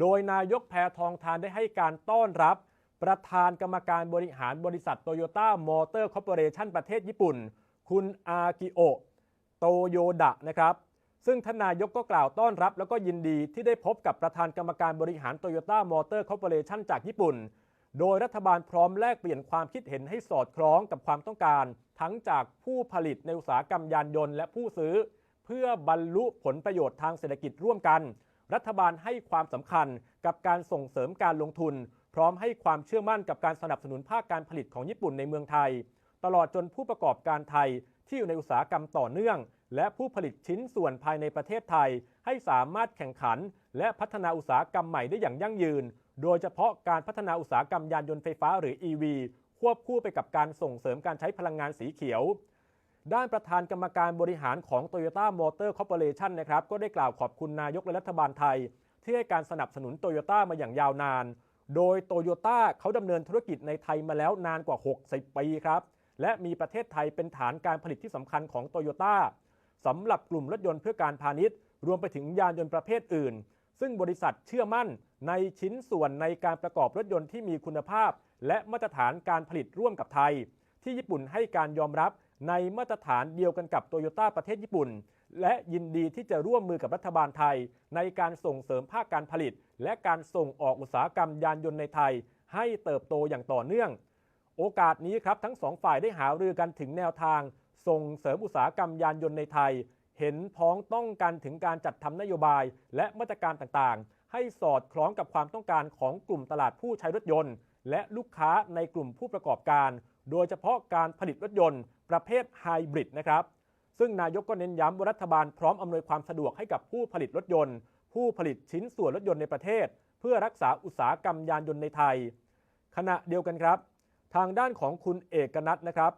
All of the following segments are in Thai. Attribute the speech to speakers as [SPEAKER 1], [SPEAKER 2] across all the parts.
[SPEAKER 1] โดยนายกแพทองทานได้ให้การต้อนรับ ประธานกรรมการบริหารบริษัทโตโยต้ามอเตอร์คอร์ปอเรชันประเทศญี่ปุ่น คุณอากิโอโตโยดะนะครับซึ่งทนนายกก็กล่าวต้อนรับ แล้วก็ยินดีที่ได้พบกับประธานกรรมการบริหารโตโยต้ามอเตอร์คอร์ปอเรชันจากญี่ปุ่น โดยรัฐบาลพร้อมแลกเปลี่ยนความคิดเห็นให้สอดคล้องกับความต้องการ ทั้งจากผู้ผลิตในอุตสาหกรรมยานยนต์และผู้ซื้อ เพื่อบรรลุผลประโยชน์ทางเศรษฐกิจร่วมกัน รัฐบาลให้ความสำคัญกับการส่งเสริมการลงทุน พร้อมให้ความเชื่อมั่นกับการสนับสนุนภาคการผลิตของญี่ปุ่นในเมืองไทย ตลอดจนผู้ประกอบการไทยที่อยู่ในอุตสาหกรรมต่อเนื่อง และผู้ผลิตชิ้นส่วนภายในประเทศไทย ให้สามารถแข่งขัน และพัฒนาอุตสาหกรรมใหม่ได้อย่างยั่งยืน โดยเฉพาะการพัฒนาอุตสาหกรรมยานยนต์ไฟฟ้าหรือ EV ควบคู่ไปกับการส่งเสริมการใช้พลังงานสีเขียว ด้านประธานกรรมการบริหารของ Toyota Motor Corporation นะครับก็ได้กล่าวขอบคุณนายกและรัฐบาลไทย ที่ให้การสนับสนุนโตโยต้ามาอย่างยาวนาน โดยโตโยต้าเขาดำเนินธุรกิจในไทยมาแล้วนานกว่า 60 ปีครับ และมีประเทศไทยเป็นฐานการผลิตที่สำคัญของโตโยต้าสำหรับกลุ่มรถยนต์เพื่อการพาณิชย์ รวมไปถึงยานยนต์ประเภทอื่น ซึ่งบริษัทเชื่อมั่นในชิ้นส่วนในการประกอบรถยนต์ที่มีคุณภาพ และมาตรฐานการผลิตร่วมกับไทย ที่ญี่ปุ่นให้การยอมรับ ในมาตรฐานเดียวกันกับโตโยต้าประเทศญี่ปุ่น และยินดีที่จะร่วมมือกับรัฐบาลไทย ในการส่งเสริมภาคการผลิต และการส่งออกอุตสาหกรรมยานยนต์ในไทย ให้เติบโตอย่างต่อเนื่อง โอกาสนี้ครับทั้งสองฝ่ายได้หารือกันถึงแนวทาง ส่งเสริมอุตสาหกรรมยานยนต์ในไทย เห็นพ้องต้องกันถึงการจัดทำนโยบาย และมาตรการต่างๆ ให้สอดคล้องกับความต้องการของกลุ่มตลาดผู้ใช้รถยนต์ และลูกค้าในกลุ่มผู้ประกอบการ โดยเฉพาะการผลิตรถยนต์ประเภทไฮบริดนะครับซึ่งนายกก็เน้นย้ำว่ารัฐบาลพร้อมอำนวยความสะดวกให้กับผู้ผลิตรถยนต์ ผู้ผลิตชิ้นส่วนรถยนต์ในประเทศ เพื่อรักษาอุตสาหกรรมยานยนต์ในไทย ขณะเดียวกันครับ ทางด้านของคุณเอกนัทนะครับ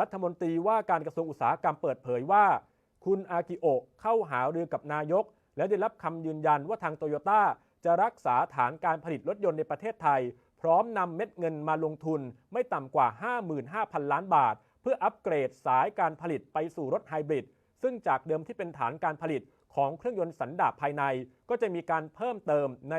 [SPEAKER 1] รัฐมนตรีว่าการกระทรวงอุตสาหกรรมเปิดเผยว่า คุณอากิโอะเข้าหารือกับนายก และได้รับคำยืนยันว่าทางโตโยต้าจะรักษาฐานการผลิตรถยนต์ในประเทศไทย พร้อมนำเม็ดเงินมาลงทุนไม่ต่ำกว่า 55,000 ล้านบาท เพื่ออัปเกรดสายการผลิตไปสู่รถไฮบริดซึ่งจากเดิมที่เป็นฐานการผลิตของเครื่องยนต์สันดาปภายใน ก็จะมีการเพิ่มเติมใน